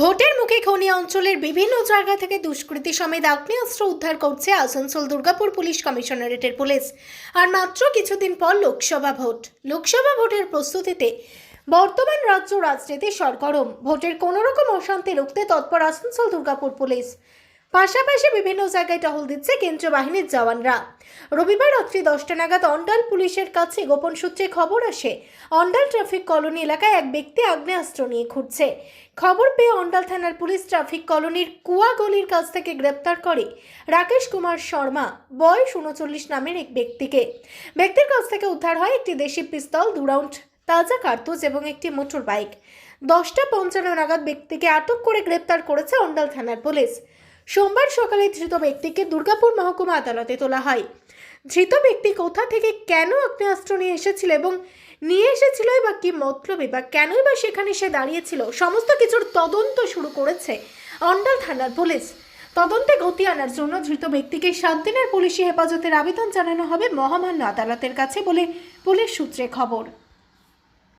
ভোটের মুখে খনি অঞ্চলের বিভিন্ন জায়গা থেকে দুষ্কৃতী সমেত আগ্নেয়াস্ত্র উদ্ধার করছে আসানসোল দুর্গাপুর পুলিশ কমিশনারেটের পুলিশ। আর মাত্র কিছুদিন পর লোকসভা ভোট। লোকসভা ভোটের প্রস্তুতিতে বর্তমান রাজ্য রাজনীতি সরগরম। ভোটের কোনোরকম অশান্তি রুখতে তৎপর আসানসোল দুর্গাপুর পুলিশ। পাশাপাশি বিভিন্ন জায়গায় টহল দিচ্ছে কেন্দ্রীয় বাহিনীর জওয়ানরা। রবিবার রাত্রি দশটা নাগাদ অন্ডাল পুলিশের কাছে গোপন সূত্রে খবর আসে, অন্ডাল ট্রাফিক কলোনি এলাকায় এক ব্যক্তি আগ্নেয়াস্ত্র নিয়ে ঘুরছে। খবর পেয়ে অন্ডাল থানার পুলিশ ট্রাফিক কলোনির কুয়া গলির কাছ থেকে গ্রেপ্তার করে রাকেশ কুমার শর্মা, বয়স উনচল্লিশ নামের এক ব্যক্তিকে। ব্যক্তির কাছ থেকে উদ্ধার হয় একটি দেশি পিস্তল, দু রাউন্ড তাজা কার্তুজ এবং একটি মোটর বাইক দশটা পঞ্চান্ন নাগাদ ব্যক্তিকে আটক করে গ্রেপ্তার করেছে অন্ডাল থানার পুলিশ। সোমবার সকালে ধৃত ব্যক্তিকে দুর্গাপুর মহকুমা আদালতে তোলা হয়। ধৃত ব্যক্তি কোথা থেকে কেন আগ্নেয়াস্ত্র নিয়ে এসেছিল এবং নিয়ে এসেছিল বা কি মতলবে বা কেনই বা সেখানে সে দাঁড়িয়েছিল, সমস্ত কিছুর তদন্ত শুরু করেছে অন্ডাল থানার পুলিশ। তদন্তে গতি আনার জন্য ধৃত ব্যক্তিকে সাত দিনের পুলিশি হেফাজতের আবেদন জানানো হবে মহামান্য আদালতের কাছে বলে পুলিশ সূত্রে খবর।